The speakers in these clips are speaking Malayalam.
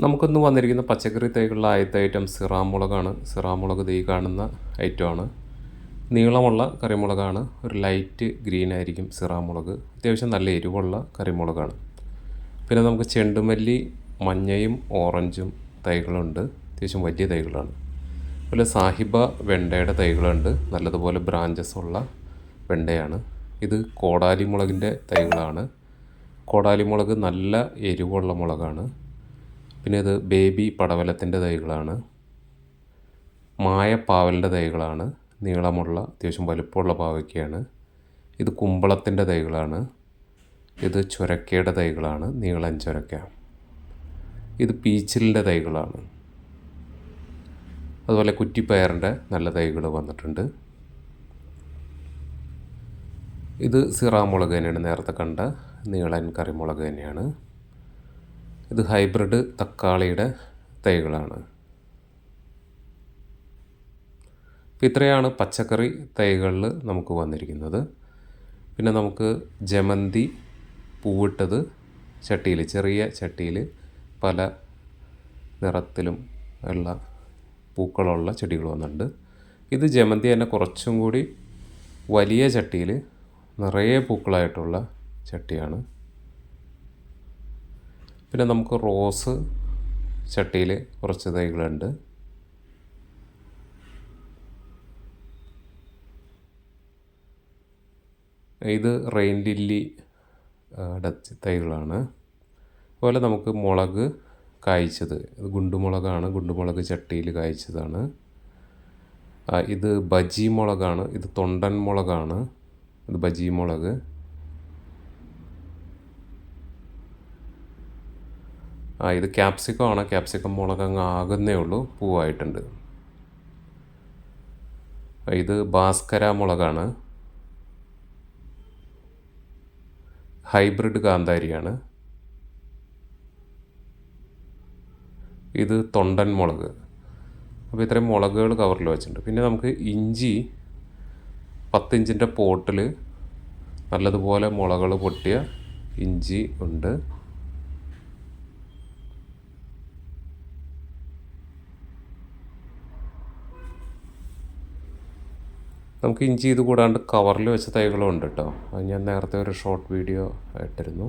നമുക്കൊന്ന് വന്നിരിക്കുന്ന പച്ചക്കറി തൈകളിലെ ആദ്യത്തെ ഐറ്റം സിറാമുളകാണ്. സിറാമുളക് തൈ കാണുന്ന ഐറ്റമാണ് നീളമുള്ള കറിമുളകാണ്. ഒരു ലൈറ്റ് ഗ്രീൻ ആയിരിക്കും സിറാമുളക്. അത്യാവശ്യം നല്ല എരിവുള്ള കറിമുളകാണ്. പിന്നെ നമുക്ക് ചെണ്ടുമല്ലി മഞ്ഞയും ഓറഞ്ചും തൈകളുണ്ട്. അത്യാവശ്യം വലിയ തൈകളാണ്. അതുപോലെ സാഹിബ വെണ്ടയുടെ തൈകളുണ്ട്. നല്ലതുപോലെ ബ്രാഞ്ചസ് ഉള്ള വെണ്ടയാണ്. ഇത് കോടാലി മുളകിന്റെ തൈകളാണ്. കോടാലി മുളക് നല്ല എരിവുള്ള മുളകാണ്. പിന്നെ ഇത് ബേബി പടവലത്തിന്റെ തൈകളാണ്. മായപ്പാവലിന്റെ തൈകളാണ്. നീളമുള്ള അത്യാവശ്യം വലുപ്പമുള്ള പാവയ്ക്കയാണ്. ഇത് കുമ്പളത്തിന്റെ തൈകളാണ്. ഇത് ചുരക്കയുടെ തൈകളാണ്. നീളൻ ചുരക്ക. ഇത് പീച്ചിലിന്റെ തൈകളാണ്. അതുപോലെ കുറ്റിപ്പയറിന്റെ നല്ല തൈകൾ വന്നിട്ടുണ്ട്. ഇത് സിറാമുളക് തന്നെയാണ് നേരത്തെ കണ്ട നീളൻ കറിമുളക് തന്നെയാണ്. ഇത് ഹൈബ്രിഡ് തക്കാളിയുടെ തൈകളാണ്. ഇത്രയാണ് പച്ചക്കറി തൈകളിൽ നമുക്ക് വന്നിരിക്കുന്നത്. പിന്നെ നമുക്ക് ജമന്തി പൂവിട്ടത് ചട്ടിയിൽ ചെറിയ ചട്ടിയിൽ പല നിറത്തിലും ഉള്ള പൂക്കളുള്ള ചെടികൾ വന്നിട്ടുണ്ട്. ഇത് ജമന്തി തന്നെ കുറച്ചും കൂടി വലിയ ചട്ടിയിൽ നിറയെ പൂക്കളായിട്ടുള്ള ചട്ടിയാണ്. പിന്നെ നമുക്ക് റോസ് ചട്ടിയിൽ കുറച്ച് തൈകളുണ്ട്. ഇത് റെയിൻ ലില്ലി തൈകളാണ്. അതുപോലെ നമുക്ക് മുളക് കായ്ച്ചത്. ഇത് ഗുണ്ടുമുളകാണ്. ഗുണ്ടുമുളക് ചട്ടിയിൽ കായ്ച്ചതാണ്. ഇത് ബജി മുളകാണ്. ഇത് തൊണ്ടൻ മുളകാണ്. ഇത് ബജി മുളക്. ഇത് ക്യാപ്സിക്കം ആണ് ക്യാപ്സിക്കം മുളകങ്ങ് ആകുന്നേ ഉള്ളൂ. പൂവായിട്ടുണ്ട്. ഇത് ഭാസ്കര മുളകാണ്. ഹൈബ്രിഡ് കാന്താരിയാണ്. ഇത് തൊണ്ടൻ മുളക്. അപ്പോൾ ഇത്രയും മുളകുകൾ കവറിൽ വെച്ചിട്ടുണ്ട്. പിന്നെ നമുക്ക് ഇഞ്ചി പത്തിഞ്ചിന്റെ പോട്ടിൽ നല്ലതുപോലെ മുളകൾ പൊട്ടിയ ഇഞ്ചി ഉണ്ട്. നമുക്ക് ഇഞ്ചി ഇത് കൂടാണ്ട് കവറിൽ വെച്ച തൈകളും ഉണ്ട് കേട്ടോ. അത് ഞാൻ നേരത്തെ ഒരു ഷോർട്ട് വീഡിയോ ഇട്ടിരുന്നു.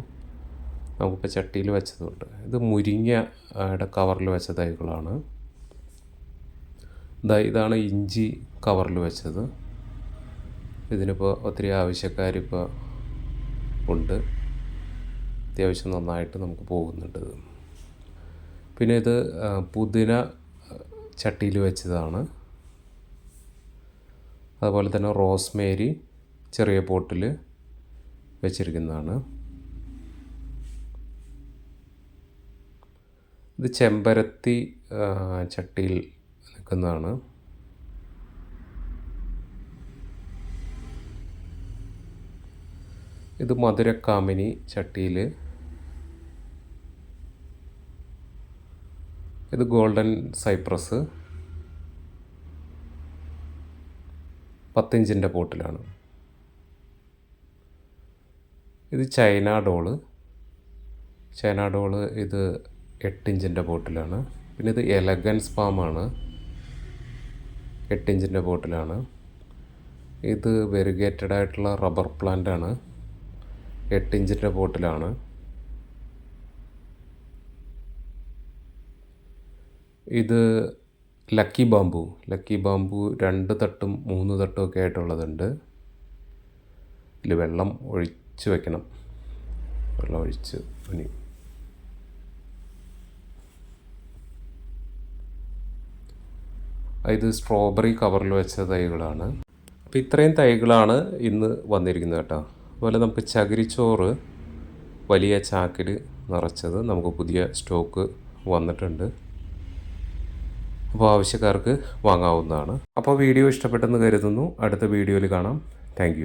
നമുക്കിപ്പോൾ ചട്ടിയിൽ വെച്ചതുണ്ട്. ഇത് മുരിങ്ങയുടെ കവറിൽ വെച്ച തൈകളാണ്. ഇതാ ഇതാണ് ഇഞ്ചി കവറിൽ വെച്ചത്. ഇതിനിപ്പോൾ ഒത്തിരി ആവശ്യക്കാരിപ്പോൾ ഉണ്ട്. അത്യാവശ്യം നന്നായിട്ട് നമുക്ക് പോകുന്നുണ്ട് പിന്നെ ഇത് പുതിന ചട്ടിയിൽ വെച്ചതാണ്. അതുപോലെ തന്നെ റോസ്മേരി ചെറിയ പോട്ടിൽ വെച്ചിരിക്കുന്നതാണ്. ഇത് ചെമ്പരത്തി ചട്ടിയിൽ നിൽക്കുന്നതാണ്. ഇത് മധുരക്കാമിനി ചട്ടിയിൽ. ഇത് ഗോൾഡൻ സൈപ്രസ്. പത്തിഞ്ചിന്റെ പോട്ടിലാണ് ഇത് ചൈന ഡോൾ. ചൈന ഡോൾ ഇത് എട്ടിഞ്ചിന്റെ പോട്ടിലാണ് പിന്നെ ഇത് എലഗൻസ് പാമാണ്. എട്ടിഞ്ചിന്റെ പോട്ടിലാണ് ഇത് വെരിഗേറ്റഡ് ആയിട്ടുള്ള റബ്ബർ പ്ലാന്റ് ആണ് എട്ടിഞ്ചിന്റെ പോട്ടിലാണ് ഇത് ലക്കി ബാമ്പു ലക്കി ബാമ്പു രണ്ട് തട്ടും മൂന്ന് തട്ടും ഒക്കെ ആയിട്ടുള്ളതുണ്ട്. ഇതിൽ വെള്ളം ഒഴിച്ച് വെക്കണം. വെള്ളം ഒഴിച്ച് ഇനി. ഇത് സ്ട്രോബെറി കവറിൽ വെച്ച തൈകളാണ്. അപ്പോൾ ഇത്രയും തൈകളാണ് ഇന്ന് വന്നിരിക്കുന്നത് കേട്ടോ. അതുപോലെ നമുക്ക് ചകിരിച്ചോറ് വലിയ ചാക്കിൽ നിറച്ചത് നമുക്ക് പുതിയ സ്റ്റോക്ക് വന്നിട്ടുണ്ട്. അപ്പോൾ ആവശ്യക്കാർക്ക് വാങ്ങാവുന്നതാണ്. അപ്പോൾ വീഡിയോ ഇഷ്ടപ്പെട്ടെന്ന് കരുതുന്നു. അടുത്ത വീഡിയോയിൽ കാണാം. താങ്ക്